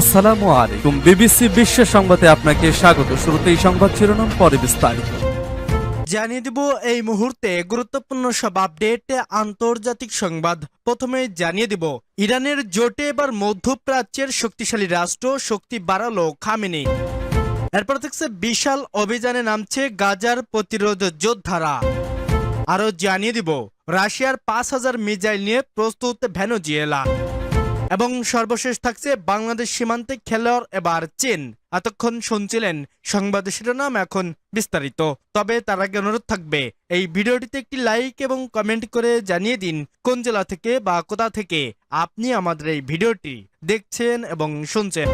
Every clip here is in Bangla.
আসসালামু আলাইকুম। বিবিসি বিশ্ব সংবাদে আপনাকে স্বাগত। সংবাদ শিরোনাম, পরে বিস্তারিত। জানিয়ে দেব এই মুহূর্তে গুরুত্বপূর্ণ সব আপডেট, আন্তর্জাতিক সংবাদ। প্রথমে জানিয়ে দেব, ইরানের জোটে এবার মধ্যপ্রাচ্যের শক্তিশালী রাষ্ট্র, শক্তি বাড়ালো খামেনি। এরপর থাকছে বিশাল অভিযানে নামছে গাজার প্রতিরোধ যোদ্ধারা। আরও জানিয়ে দিব, রাশিয়ার পাঁচ হাজার মিজাইল নিয়ে প্রস্তুত ভেনোজিয়েলা। এবং সর্বশেষ থাকছে বাংলাদেশ সীমান্তে খেলোয়াড় এবার চীন। এতক্ষণ শুনছিলেন সংবাদ শিরোনাম এখন বিস্তারিত। তবে তার আগে অনুরোধ থাকবে, এই ভিডিওটিতে একটি লাইক এবং কমেন্ট করে জানিয়ে দিন কোন জেলা থেকে বা কোথা থেকে আপনি আমাদের এই ভিডিওটি দেখছেন এবং শুনছেন।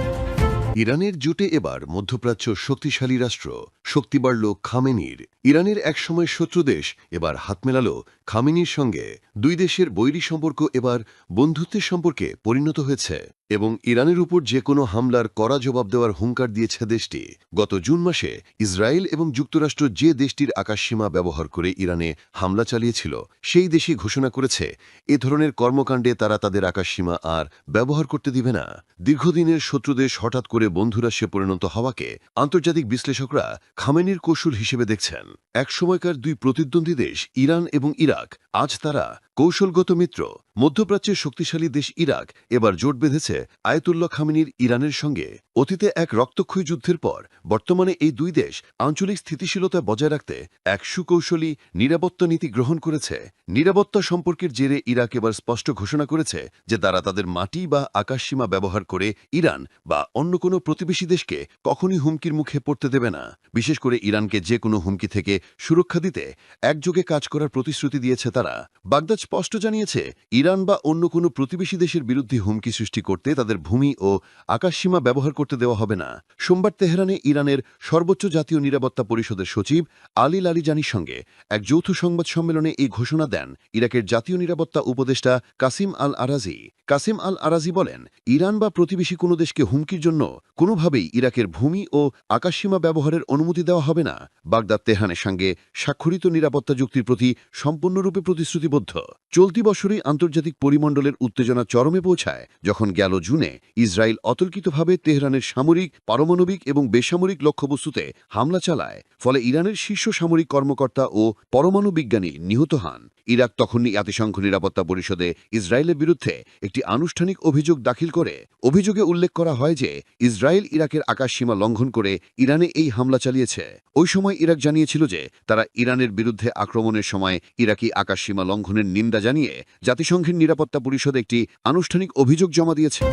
ইরানের জুটে এবার মধ্যপ্রাচ্য শক্তিশালী রাষ্ট্র। শক্তি বাড়ল খামেনির। ইরানের একসময় শত্রুদেশ এবার হাত মেলাল খামেনির সঙ্গে দুই দেশের বৈরী সম্পর্ক এবার বন্ধুত্বের সম্পর্কে পরিণত হয়েছে এবং ইরানের উপর যে কোনো হামলার কড়া জবাব দেওয়ার হুঙ্কার দিয়েছে দেশটি। গত জুন মাসে ইসরায়েল এবং যুক্তরাষ্ট্র যে দেশটির আকাশসীমা ব্যবহার করে ইরানে হামলা চালিয়েছিল, সেই দেশই ঘোষণা করেছে, এ ধরনের কর্মকাণ্ডে তারা তাদের আকাশসীমা আর ব্যবহার করতে দিবে না। দীর্ঘদিনের শত্রুদেশ হঠাৎ করে বন্ধুরাষ্ট্রে পরিণত হওয়াকে আন্তর্জাতিক বিশ্লেষকরা খামেনির কৌশল হিসেবে দেখছেন। একসময়কার দুই প্রতিদ্বন্দ্বী দেশ, ইরান এবং ইরাক আজ তারা কৌশলগত মিত্র। মধ্যপ্রাচ্যের শক্তিশালী দেশ ইরাক এবার জোট বেঁধেছে আয়তুল্লাহ খামেনির ইরানের সঙ্গে। অতীতে এক রক্তক্ষয়ী যুদ্ধের পর বর্তমানে এই দুই দেশ আঞ্চলিক স্থিতিশীলতা বজায় রাখতে এক সুকৌশলী নিরাপত্তা নীতি গ্রহণ করেছে। নিরাপত্তা সম্পর্কের জেরে ইরাক এবার স্পষ্ট ঘোষণা করেছে যে তারা তাদের মাটি বা আকাশসীমা ব্যবহার করে ইরান বা অন্য কোনো প্রতিবেশী দেশকে কখনই হুমকির মুখে পড়তে দেবে না। বিশেষ করে ইরানকে যে কোনো হুমকি থেকে সুরক্ষা দিতে একযোগে কাজ করার প্রতিশ্রুতি দিয়েছে তারা। বাগদাদ স্পষ্ট জানিয়েছে, ইরান বা অন্য কোনো প্রতিবেশী দেশের বিরুদ্ধে হুমকি সৃষ্টি করতে তাদের ভূমি ও আকাশসীমা ব্যবহার করতে দেওয়া হবে না। সোমবার তেহরানে ইরানের সর্বোচ্চ জাতীয় নিরাপত্তা পরিষদের সচিব আলী লালিজানির সঙ্গে এক যৌথ সংবাদ সম্মেলনে এই ঘোষণা দেন ইরাকের জাতীয় নিরাপত্তা উপদেষ্টা কাসিম আল আরাজি। কাসিম আল আরাজি বলেন, ইরান বা প্রতিবেশী কোনো দেশকে হুমকির জন্য কোনোভাবেই ইরাকের ভূমি ও আকাশসীমা ব্যবহারের অনুমতি দেওয়া হবে না। বাগদাদ তেহরানের সঙ্গে স্বাক্ষরিত নিরাপত্তা চুক্তির প্রতি সম্পূর্ণরূপে প্রতিশ্রুতিবদ্ধ। চলতি বছরই আন্তর্জাতিক পরিমণ্ডলের উত্তেজনা চরমে পৌঁছায়, যখন গেল জুনে ইসরায়েল অতর্কিতভাবে তেহরানের সামরিক, পারমাণবিক এবং বেসামরিক লক্ষ্যবস্তুতে হামলা চালায়, ফলে ইরানের শীর্ষ সামরিক কর্মকর্তা ও পরমাণু বিজ্ঞানী নিহত হন। ইরাক তখনই জাতিসংঘ নিরাপত্তা পরিষদে ইসরায়েলের বিরুদ্ধে একটি আনুষ্ঠানিক অভিযোগ দাখিল করে। অভিযোগে উল্লেখ করা হয় যে, ইসরায়েল ইরাকের আকাশসীমা লঙ্ঘন করে ইরানে এই হামলা চালিয়েছে। ওই সময় ইরাক জানিয়েছিল যে, তারা ইরানের বিরুদ্ধে আক্রমণের সময় ইরাকি আকাশসীমা লঙ্ঘনের নিন্দা জানিয়ে জাতিসংঘের নিরাপত্তা পরিষদে একটি আনুষ্ঠানিক অভিযোগ জমা দিয়েছে।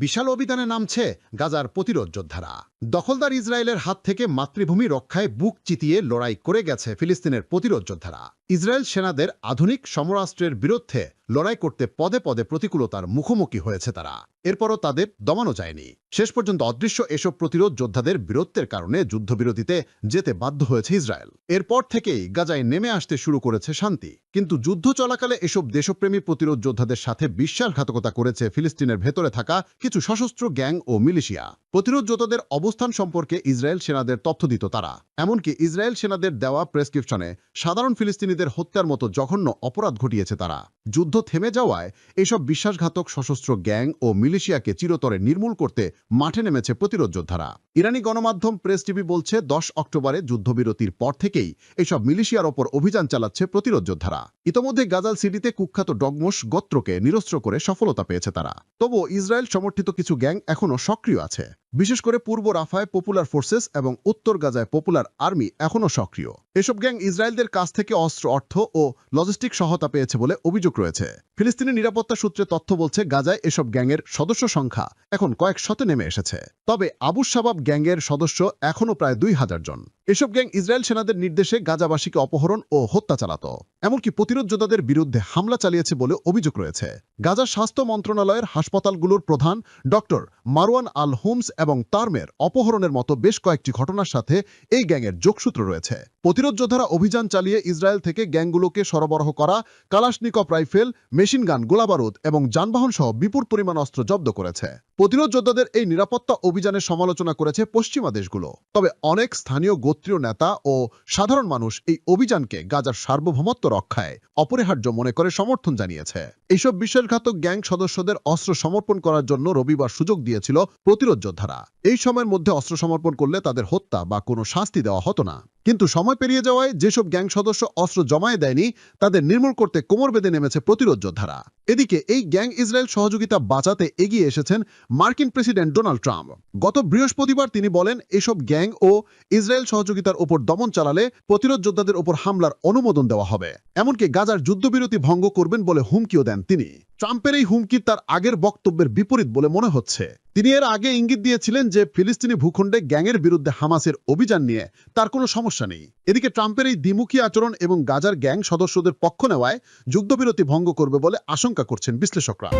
বিশাল অভিযানে নামছে গাজার প্রতিরোধ যোদ্ধারা। দখলদার ইসরায়েলের হাত থেকে মাতৃভূমি রক্ষায় বুক চিতিয়ে লড়াই করে গেছে ফিলিস্তিনের প্রতিরোধ যোদ্ধারা। ইসরায়েল সেনাদের আধুনিক সমরাস্ত্রের বিরুদ্ধে লড়াই করতে পদে পদে প্রতিকূলতার মুখোমুখি হয়েছে তারা। এরপরও তাদের দমানো যায়নি। শেষ পর্যন্ত অদৃশ্য এসব প্রতিরোধ যোদ্ধাদের বীরত্বের কারণে যুদ্ধবিরতিতে যেতে বাধ্য হয়েছে ইসরায়েল। এরপর থেকেই গাজায় নেমে আসতে শুরু করেছে শান্তি। কিন্তু যুদ্ধ চলাকালে এসব দেশপ্রেমী প্রতিরোধ যোদ্ধাদের সাথে বিশ্বাসঘাতকতা করেছে ফিলিস্তিনের ভেতরে থাকা কিছু সশস্ত্র গ্যাং ও মিলিশিয়া। প্রতিরোধ যোদ্ধাদের অবস্থান সম্পর্কে ইসরায়েল সেনাদের তথ্য দিত তারা। এমনকি ইসরায়েল সেনাদের দেওয়া প্রেসক্রিপশনে সাধারণ ফিলিস্তিনিদের হত্যার মতো জঘন্য অপরাধ ঘটিয়েছে তারা। যুদ্ধ থেমে যাওয়ায় এসব বিশ্বাসঘাতক সশস্ত্র গ্যাং ও মিলিশিয়াকে চিরতরে নির্মূল করতে মাঠে নেমেছে প্রতিরোধ যোদ্ধারা। ইরানি গণমাধ্যম প্রেস টিভি বলছে, দশ অক্টোবরে যুদ্ধবিরতির পর থেকেই এসব মিলিশিয়ার ওপর অভিযান চালাচ্ছে প্রতিরোধ যোদ্ধারা। ইতোমধ্যে গাজাল সিটিতে কুখ্যাত ডগমোস গোত্রকে নিরস্ত্র করে সফলতা পেয়েছে তারা। তবুও ইসরায়েল সমর্থিত কিছু গ্যাং এখনও সক্রিয় আছে। বিশেষ করে পূর্ব রাফায় পপুলার ফোর্সেস এবং উত্তর গাজায় পপুলার আর্মি এখনও সক্রিয়। এসব গ্যাং ইসরায়েলদের কাছ থেকে অস্ত্র অর্থ ও লজিস্টিক সহায়তা পেয়েছে বলে অভিযোগ রয়েছে। ফিলিস্তিনি নিরাপত্তা সূত্রে তথ্য বলছে, গাজায় এসব গ্যাংয়ের সদস্য সংখ্যা এখন কয়েক শতে নেমে এসেছে। তবে আবু সাবাব গ্যাংয়ের সদস্য এখনও প্রায় দুই হাজার জন। এসব গ্যাং ইসরায়েল সেনাদের নির্দেশে গাজাবাসীকে অপহরণ ও হত্যা চালাত। এমনকি প্রতিরোধ যোদ্ধাদের বিরুদ্ধে হামলা চালিয়েছে বলে অভিযোগ রয়েছে। গাজার স্বাস্থ্য মন্ত্রণালয়ের হাসপাতালগুলোর প্রধান ডক্টর মারওয়ান আল হোমস এবং তারমের অপহরণের মতো বেশ কয়েকটি ঘটনার সাথে এই গ্যাংয়ের যোগসূত্র রয়েছে। প্রতিরোধ যোদ্ধারা অভিযান চালিয়ে ইসরায়েল থেকে গ্যাংগুলোকে সরবরাহ করা কালাশনিকপ রাইফেল, মেশিন গান, গোলাবারুদ এবং যানবাহন সহ বিপুল পরিমাণ অস্ত্র জব্দ করেছে। প্রতিরোধ যোদ্ধাদের এই নিরাপত্তা অভিযানের সমালোচনা করেছে পশ্চিমা দেশগুলো। তবে অনেক স্থানীয় গোত্রীয় নেতা ও সাধারণ মানুষ এই অভিযানকে গাজার সার্বভৌমত্ব রক্ষায় অপরিহার্য মনে করে সমর্থন জানিয়েছে। এইসব বিশ্বাসঘাতক গ্যাং সদস্যদের অস্ত্র সমর্পণ করার জন্য রবিবার সুযোগ দিয়েছিল প্রতিরোধ যোদ্ধারা। এই সময়ের মধ্যে অস্ত্র সমর্পণ করলে তাদের হত্যা বা কোনো শাস্তি দেওয়া হতো না। কিন্তু সময় পেরিয়ে যাওয়ায় যেসব গ্যাং সদস্য অস্ত্র জমায়ে দেয়নি, তাদের নির্মূল করতে কোমর বেঁধে নেমেছে প্রতিরোধ যোদ্ধারা। এদিকে এই গ্যাং ইসরায়েল সহযোগিতা বাঁচাতে এগিয়ে এসেছেন মার্কিন প্রেসিডেন্ট ডোনাল্ড ট্রাম্প। গত বৃহস্পতিবার তিনি বলেন, এসব গ্যাং ও ইসরায়েল সহযোগিতার উপর দমন চালালে প্রতিরোধ যোদ্ধাদের উপর হামলার অনুমোদন দেওয়া হবে। এমনকি গাজার যুদ্ধবিরতি ভঙ্গ করবেন বলে হুমকিও দেন তিনি। ট্রাম্পের এই হুমকি তার আগের বক্তব্যের বিপরীত বলে মনে হচ্ছে। তিনি এর আগে ইঙ্গিত দিয়েছিলেন যে ফিলিস্তিনি ভূখণ্ডে গ্যাংয়ের বিরুদ্ধে হামাসের অভিযান নিয়ে তার কোনো সমস্যা নেই। এদিকে ট্রাম্পের এই দ্বিমুখী আচরণ এবং গাজার গ্যাং সদস্যদের পক্ষ নেওয়ায় যুদ্ধবিরতি ভঙ্গ করবে বলে আশঙ্কা করছেন বিশ্লেষকরা।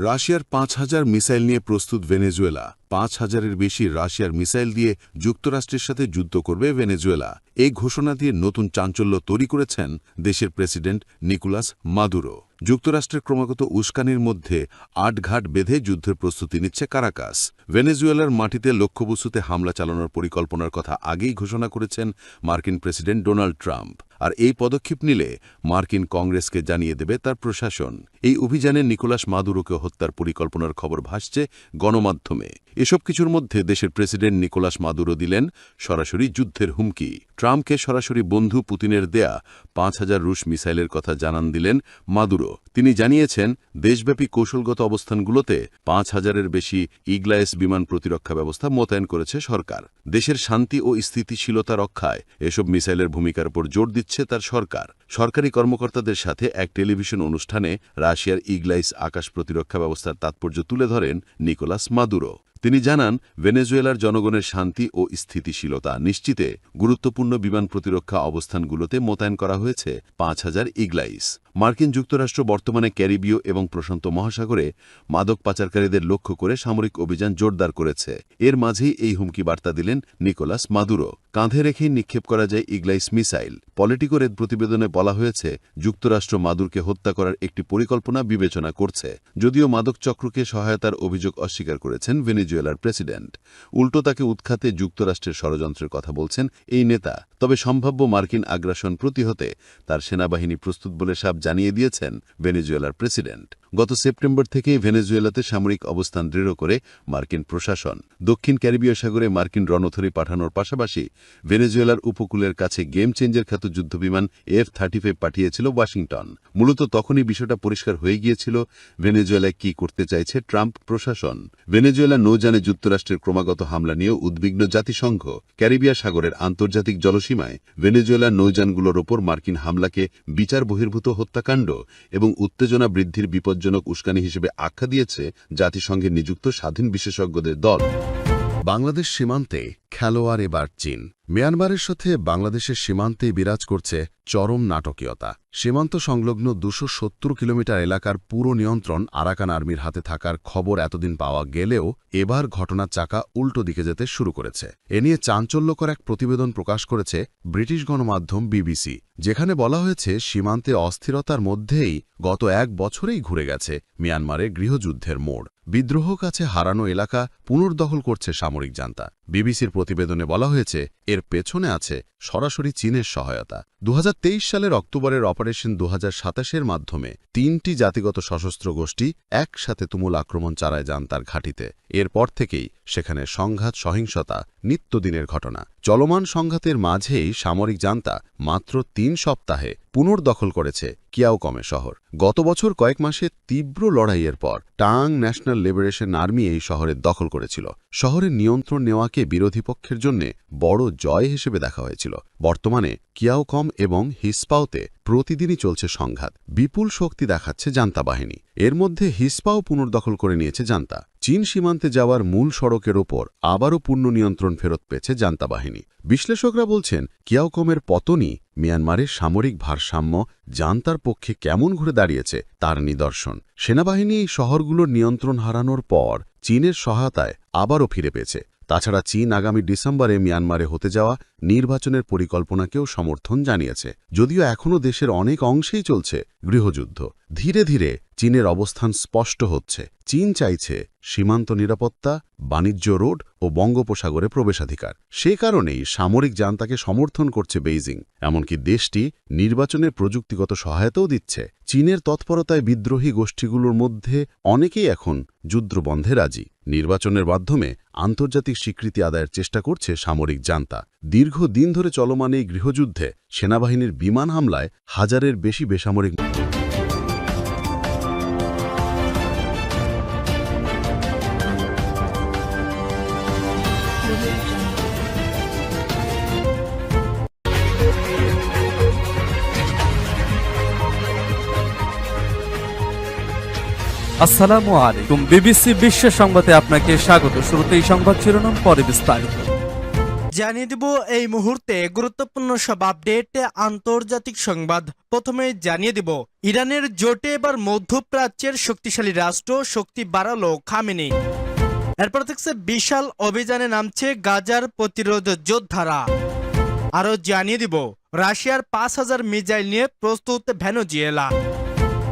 রাশিয়ার পাঁচ হাজার মিসাইল নিয়ে প্রস্তুত ভেনেজুয়েলা। পাঁচ হাজারের বেশি রাশিয়ার মিসাইল দিয়ে যুক্তরাষ্ট্রের সাথে যুদ্ধ করবে ভেনেজুয়েলা। এই ঘোষণা দিয়ে নতুন চাঞ্চল্য তৈরি করেছেন দেশের প্রেসিডেন্ট নিকোলাস মাদুরো। যুক্তরাষ্ট্রের ক্রমাগত উস্কানির মধ্যে আটঘাট বেঁধে যুদ্ধের প্রস্তুতি নিচ্ছে কারাকাস। ভেনেজুয়েলার মাটিতে লক্ষ্যবস্তুতে হামলা চালানোর পরিকল্পনার কথা আগেই ঘোষণা করেছেন মার্কিন প্রেসিডেন্ট ডোনাল্ড ট্রাম্প। আর এই পদক্ষেপ নিলে মার্কিন কংগ্রেসকে জানিয়ে দেবে তার প্রশাসন। এই অভিযানে নিকোলাস মাদুরোকে হত্যার পরিকল্পনার খবর ভাসছে গণমাধ্যমে। এসব কিছুর মধ্যে দেশের প্রেসিডেন্ট নিকোলাস মাদুরো দিলেন সরাসরি যুদ্ধের হুমকি। ট্রাম্পকে সরাসরি বন্ধু পুতিনের দেয়া পাঁচ হাজার রুশ মিসাইলের কথা জানান দিলেন মাদুরো। তিনি জানিয়েছেন, দেশব্যাপী কৌশলগত অবস্থানগুলোতে পাঁচ হাজারের বেশি ইগলায়েস বিমান প্রতিরক্ষা ব্যবস্থা মোতায়েন করেছে সরকার। দেশের শান্তি ও স্থিতিশীলতা রক্ষায় এসব মিসাইলের ভূমিকার উপর জোর দিচ্ছে তার সরকার। সরকারি কর্মকর্তাদের সাথে এক টেলিভিশন অনুষ্ঠানে রাশিয়ার ইগলাইস আকাশ প্রতিরক্ষা ব্যবস্থার তাৎপর্য তুলে ধরেন নিকোলাস মাদুরো। তিনি জানান, ভেনেজুয়েলার জনগণের শান্তি ও স্থিতিশীলতা নিশ্চিতে গুরুত্বপূর্ণ বিমান প্রতিরক্ষা অবস্থানগুলোতে মোতায়েন করা হয়েছে পাঁচ হাজার ইগলাইস। মার্কিন যুক্তরাষ্ট্র বর্তমানে ক্যারিবীয় এবং প্রশান্ত মহাসাগরে মাদক পাচারকারীদের লক্ষ্য করে সামরিক অভিযান জোরদার করেছে। এর মাঝেই এই হুমকি বার্তা দিলেন নিকোলাস মাদুরো। কাঁধে রেখেই নিক্ষেপ করা যায় ইগলাইস মিসাইল। পলিটিকোর এর প্রতিবেদনে বলা হয়েছে, যুক্তরাষ্ট্র মাদুরকে হত্যা করার একটি পরিকল্পনা বিবেচনা করছে। যদিও মাদক চক্রকে সহায়তার অভিযোগ অস্বীকার করেছেন ভেনিজুয়েলার প্রেসিডেন্ট। উল্টো তাকে উৎখাতে যুক্তরাষ্ট্রের ষড়যন্ত্রের কথা বলছেন এই নেতা। তবে সম্ভাব্য মার্কিন আগ্রাসন প্রতিহতে তার সেনাবাহিনী প্রস্তুত বলে সাব জানিয়ে দিয়েছেন ভেনেজুয়েলার প্রেসিডেন্ট। গত সেপ্টেম্বর থেকে ভেনেজুয়েলাতে সামরিক অবস্থান দৃঢ় করে মার্কিন প্রশাসন। দক্ষিণ ক্যারিবীয় সাগরে মার্কিন রণথরি পাঠানোর পাশাপাশি ভেনেজুয়েলার উপকূলের কাছে গেম চেঞ্জের খ্যাত যুদ্ধবিমান এফ থার্টি পাঠিয়েছিল ওয়াশিংটন। মূলত তখনই বিষয়টা পরিষ্কার হয়ে গিয়েছিল ভেনেজুয়েলায় কি করতে চাইছে ট্রাম্প প্রশাসন। ভেনেজুয়েলা নৌযানে যুক্তরাষ্ট্রের ক্রমাগত হামলা নিয়েও উদ্বিগ্ন জাতিসংঘ। ক্যারিবিয়া সাগরের আন্তর্জাতিক জলসীমায় ভেনেজুয়েলার নৌযানগুলোর ওপর মার্কিন হামলাকে বিচার বহির্ভূত হত্যাকাণ্ড এবং উত্তেজনা বৃদ্ধির বিপজ্জনক উস্কানি হিসেবে আখ্যা দিয়েছে জাতিসংঘের নিযুক্ত স্বাধীন বিশেষজ্ঞদের দল। বাংলাদেশ সীমান্তে খেলোয়াড় এবার চীন। মিয়ানমারের সাথে বাংলাদেশের সীমান্তে বিরাজ করছে চরম নাটকীয়তা। সীমান্ত সংলগ্ন দুশো কিলোমিটার এলাকার পুরো নিয়ন্ত্রণ আরাকান আর্মির হাতে থাকার খবর এতদিন পাওয়া গেলেও এবার ঘটনার চাকা উল্টো দিকে যেতে শুরু করেছে। এ নিয়ে চাঞ্চল্যকর এক প্রতিবেদন প্রকাশ করেছে ব্রিটিশ গণমাধ্যম বিবিসি, যেখানে বলা হয়েছে সীমান্তে অস্থিরতার মধ্যেই গত এক বছরেই ঘুরে গেছে মিয়ানমারের গৃহযুদ্ধের মোড়। বিদ্রোহ কাছে হারানো এলাকা পুনর্দখল করছে সামরিক জান্তা। বিবিসির প্রতিবেদনে বলা হয়েছে, এর পেছনে আছে সরাসরি চীনের সহায়তা। দু হাজার তেইশ সালের অক্টোবরের অপারেশন দু হাজার মাধ্যমে তিনটি জাতিগত সশস্ত্র গোষ্ঠী একসাথে তুমুল আক্রমণ চালায় যান তার ঘাঁটিতে। এরপর থেকেই সেখানে সংঘাত, সহিংসতা, নিত্যদিনের ঘটনা। চলমান সংঘাতের মাঝেই সামরিক জান্তা মাত্র তিন সপ্তাহে পুনর্দখল করেছে কিয়াওকমে শহর। গত বছর কয়েক মাসে তীব্র লড়াইয়ের পর টাং ন্যাশনাল লিবারেশন আর্মি এই শহরের দখল করেছিল। শহরের নিয়ন্ত্রণ নেওয়াকে বিরোধী পক্ষের জন্য বড় জয় হিসেবে দেখা হয়েছিল। বর্তমানে কিয়াওকম এবং হিসপাওতে প্রতিদিনই চলছে সংঘাত। বিপুল শক্তি দেখাচ্ছে জান্তা বাহিনী। এর মধ্যে হিসপাও পুনর্দখল করে নিয়েছে জান্তা। চীন সীমান্তে যাওয়ার মূল সড়কের ওপর আবারও পূর্ণ নিয়ন্ত্রণ ফেরত পেয়েছে জান্তা বাহিনী। বিশ্লেষকরা বলছেন, কিয়াওকমের পতনই মিয়ানমারের সামরিক ভারসাম্য জান্তার পক্ষে কেমন ঘুরে দাঁড়িয়েছে তার নিদর্শন। সেনাবাহিনী এই শহরগুলোর নিয়ন্ত্রণ হারানোর পর চীনের সহায়তায় আবারও ফিরে পেয়েছে। তাছাড়া চীন আগামী ডিসেম্বরে মিয়ানমারে হতে যাওয়া নির্বাচনের পরিকল্পনাকেও সমর্থন জানিয়েছে। যদিও এখনও দেশের অনেক অংশেই চলছে গৃহযুদ্ধ। ধীরে ধীরে চীনের অবস্থান স্পষ্ট হচ্ছে। চীন চাইছে সীমান্ত নিরাপত্তা, বাণিজ্য রোড ও বঙ্গোপসাগরে প্রবেশাধিকার। সে কারণেই সামরিক জান্তাকে সমর্থন করছে বেইজিং। এমনকি দেশটি নির্বাচনের প্রযুক্তিগত সহায়তাও দিচ্ছে। চীনের তৎপরতায় বিদ্রোহী গোষ্ঠীগুলোর মধ্যে অনেকেই এখন যুদ্ধবন্ধে রাজি। নির্বাচনের মাধ্যমে আন্তর্জাতিক স্বীকৃতি আদায়ের চেষ্টা করছে সামরিক জান্তা দীর্ঘ দিন ধরে চলমান এই গৃহযুদ্ধে সেনাবাহিনীর বিমান হামলায় হাজারের বেশি বেসামরিক আসসালামু আলাইকুম। বিবিসি বিশ্ব সংবাদে আপনাকে স্বাগত। শুরুতেই সংবাদ শিরোনাম, পরে বিস্তারিত। জানিয়ে দিব এই মুহূর্তে গুরুত্বপূর্ণ সব আপডেট আন্তর্জাতিক সংবাদ। প্রথমে জানিয়ে দিব, ইরানের জোটে এবার মধ্যপ্রাচ্যের শক্তিশালী রাষ্ট্র, শক্তি বাড়ালো খামেনি। এরপর থাকছে বিশাল অভিযানে নামছে গাজার প্রতিরোধ যোদ্ধারা। আরও জানিয়ে দিব, রাশিয়ার পাঁচ হাজার মিজাইল নিয়ে প্রস্তুত ভেনেজুয়েলা।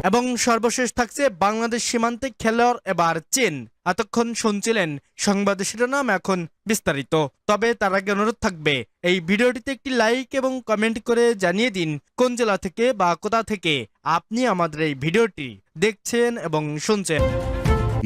এবং সর্বশেষ থাকছে বাংলাদেশ সীমান্তে খেলোয়াড় এবার চীন। এতক্ষণ শুনছিলেন সংবাদ শিরোনাম এখন বিস্তারিত। তবে তার আগে অনুরোধ থাকবে, এই ভিডিওটিতে একটি লাইক এবং কমেন্ট করে জানিয়ে দিন কোন জেলা থেকে বা কোথা থেকে আপনি আমাদের এই ভিডিওটি দেখছেন এবং শুনছেন।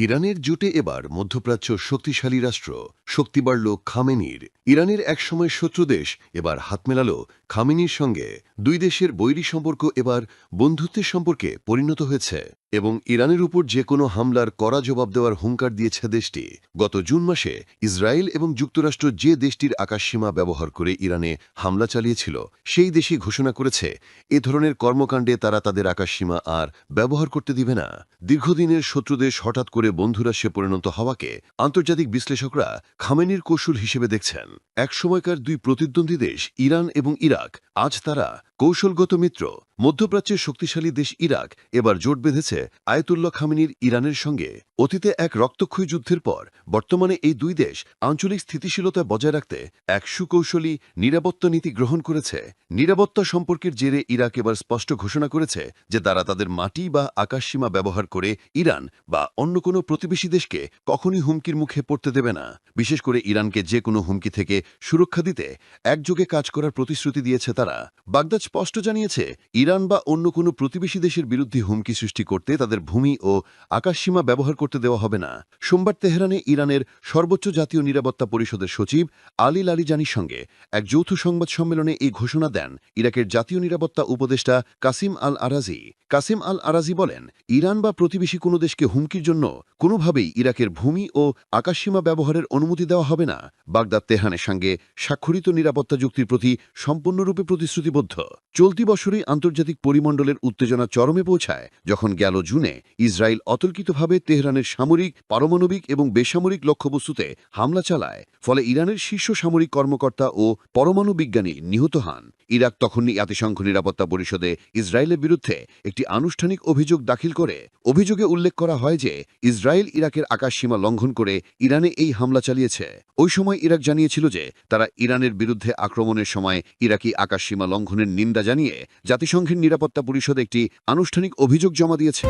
ইরানের জোটে এবার মধ্যপ্রাচ্য শক্তিশালী রাষ্ট্র, শক্তি বাড়ল খামেনির। ইরানের একসময় শত্রু দেশ, এবার হাত মেলাল খামেনির সঙ্গে। দুই দেশের বৈরী সম্পর্ক এবার বন্ধুত্বের সম্পর্কে পরিণত হয়েছে। এবং ইরানের উপর যে কোনো হামলার কড়া জবাব দেওয়ার হুঙ্কার দিয়েছে দেশটি। গত জুন মাসে ইসরায়েল এবং যুক্তরাষ্ট্র যে দেশটির আকাশসীমা ব্যবহার করে ইরানে হামলা চালিয়েছিল, সেই দেশই ঘোষণা করেছে, এ ধরনের কর্মকাণ্ডে তারা তাদের আকাশসীমা আর ব্যবহার করতে দিবে না। দীর্ঘদিনের শত্রুদেশ হঠাৎ করে বন্ধুরাষ্ট্রে পরিণত হওয়াকে আন্তর্জাতিক বিশ্লেষকরা খামেনির কৌশল হিসেবে দেখছেন। একসময়কার দুই প্রতিদ্বন্দ্বী দেশ, ইরান এবং ইরাক, আজ তারা কৌশলগত মিত্র, মধ্যপ্রাচ্যের শক্তিশালী দেশ ইরাক এবার জোট বেঁধেছে আয়তুল্লাহ খামেনির ইরানের সঙ্গে। অতীতে এক রক্তক্ষয়ী যুদ্ধের পর, বর্তমানে এই দুই দেশ আঞ্চলিক স্থিতিশীলতা বজায় রাখতে এক সুকৌশলী নিরাপত্তা নীতি গ্রহণ করেছে। নিরাপত্তা সম্পর্কের জেরে ইরাক এবার স্পষ্ট ঘোষণা করেছে যে তারা তাদের মাটি বা আকাশসীমা ব্যবহার করে ইরান বা অন্য কোনো প্রতিবেশী দেশকে কখনই হুমকির মুখে পড়তে দেবে না। বিশেষ করে ইরানকে যে কোনো হুমকি থেকে সুরক্ষা দিতে একযোগে কাজ করার প্রতিশ্রুতি দিয়েছে তারা। বাগদাদ স্পষ্ট জানিয়েছে, ইরান বা অন্য কোনো প্রতিবেশী দেশের বিরুদ্ধে হুমকি সৃষ্টি করতে তাদের ভূমি ও আকাশসীমা ব্যবহার করতে দেওয়া হবে না। সোমবার তেহরানে ইরানের সর্বোচ্চ জাতীয় নিরাপত্তা পরিষদের সচিব আলী লালিজানির সঙ্গে এক যৌথ সংবাদ সম্মেলনে এই ঘোষণা দেন ইরাকের জাতীয় নিরাপত্তা উপদেষ্টা কাসিম আল আরাজি। কাসিম আল আরাজি বলেন, ইরান বা প্রতিবেশী কোনো দেশকে হুমকির জন্য কোনোভাবেই ইরাকের ভূমি ও আকাশসীমা ব্যবহারের অনুমতি দেওয়া হবে না। বাগদাদ তেহরানের সঙ্গে স্বাক্ষরিত নিরাপত্তা যুক্তির প্রতি সম্পূর্ণরূপে প্রতিশ্রুতিবদ্ধ। চলতি বছরই আন্তর্জাতিক পরিমণ্ডলের উত্তেজনা চরমে পৌঁছায়, যখন গেল জুনে ইসরায়েল অতর্কিতভাবে তেহরানের সামরিক, পারমাণবিক এবং বেসামরিক লক্ষ্যবস্তুতে হামলা চালায়, ফলে ইরানের শীর্ষ সামরিক কর্মকর্তা ও পরমাণু বিজ্ঞানী নিহত হন। ইরাক তখনই জাতিসংঘ নিরাপত্তা পরিষদে ইসরায়েলের বিরুদ্ধে একটি আনুষ্ঠানিক অভিযোগ দাখিল করে। অভিযোগে উল্লেখ করা হয় যে, ইসরায়েল ইরাকের আকাশসীমা লঙ্ঘন করে ইরানে এই হামলা চালিয়েছে। ওই সময় ইরাক জানিয়েছিল যে, তারা ইরানের বিরুদ্ধে আক্রমণের সময় ইরাকি আকাশসীমা লঙ্ঘনের নিন্দা জানিয়ে জাতিসংঘের নিরাপত্তা পরিষদে একটি আনুষ্ঠানিক অভিযোগ জমা দিয়েছে।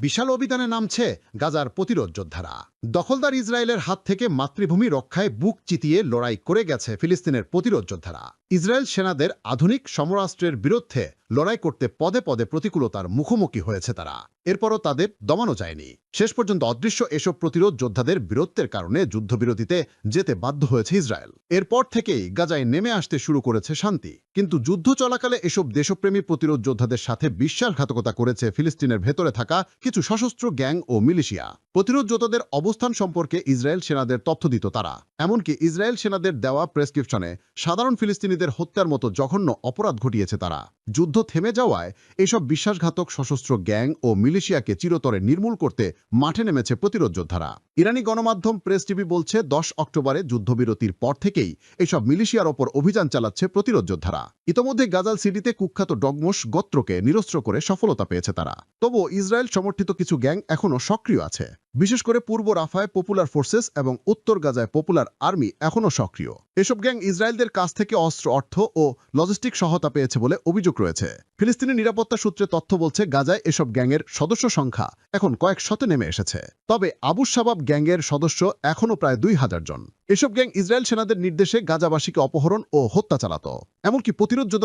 বিশাল অভিযানে নামছে গাজার প্রতিরোধ যোদ্ধারা। দখলদার ইসরায়েলের হাত থেকে মাতৃভূমি রক্ষায় বুক চিতিয়ে লড়াই করে গেছে ফিলিস্তিনের প্রতিরোধ যোদ্ধারা। ইসরায়েল সেনাদের আধুনিক সমরাস্ত্রের বিরুদ্ধে লড়াই করতে পদে পদে প্রতিকূলতার মুখোমুখি হয়েছে তারা। এরপরও তাদের দমানো যায়নি। শেষ পর্যন্ত অদৃশ্য এসব প্রতিরোধ যোদ্ধাদের বীরত্বের কারণে যুদ্ধবিরতিতে যেতে বাধ্য হয়েছে ইসরায়েল। এরপর থেকেই গাজায় নেমে আসতে শুরু করেছে শান্তি। কিন্তু যুদ্ধ চলাকালে এসব দেশপ্রেমী প্রতিরোধ যোদ্ধাদের সাথে বিশ্বাসঘাতকতা করেছে ফিলিস্তিনের ভেতরে থাকা কিছু সশস্ত্র গ্যাং ও মিলিশিয়া। প্রতিরোধ যোদ্ধাদের অবস্থান সম্পর্কে ইসরায়েল সেনাদের তথ্য দিত তারা। এমনকি ইসরায়েল সেনাদের দেওয়া প্রেসক্রিপশনে সাধারণ ফিলিস্তিনিদের হত্যার মতো জঘন্য অপরাধ ঘটিয়েছে তারা। যুদ্ধ থেমে যাওয়ায় এসব বিশ্বাসঘাতক সশস্ত্র গ্যাং ও মিলিশিয়াকে চিরতরে নির্মূল করতে মাঠে নেমেছে প্রতিরোধ যোদ্ধারা। ইরানি গণমাধ্যম প্রেস টিভি বলছে, দশ অক্টোবরে যুদ্ধবিরতির পর থেকেই এসব মিলিশিয়ার ওপর অভিযান চালাচ্ছে প্রতিরোধ যোদ্ধারা। ইতোমধ্যে গাজাল সিটিতে কুখ্যাত ডগমোস গোত্রকে নিরস্ত্র করে সফলতা পেয়েছে তারা। তবুও ইসরায়েল সমর্থিত কিছু গ্যাং এখনও সক্রিয় আছে। বিশেষ করে পূর্ব রাফায় পপুলার ফোর্সেস এবং উত্তর গাজায় পপুলার আর্মি এখনও সক্রিয়। এসব গ্যাং ইসরায়েলদের কাছ থেকে অস্ত্র, অর্থ ও লজিস্টিক সহায়তা পেয়েছে বলে অভিযোগ রয়েছে। ফিলিস্তিনি নিরাপত্তা সূত্রে তথ্য বলছে, গাজায় এসব গ্যাংয়ের সদস্য সংখ্যা এখন কয়েক শতে নেমে এসেছে। তবে আবু শাবাব গ্যাংয়ের সদস্য এখনও প্রায় দুই হাজার জন। এসব গ্যাং ইসরায়েল সেনাদের নির্দেশে গাজাবাসীকে অপহরণ ও হত্যা চালাত। এমনকি প্রতিরোধ যোদ্ধা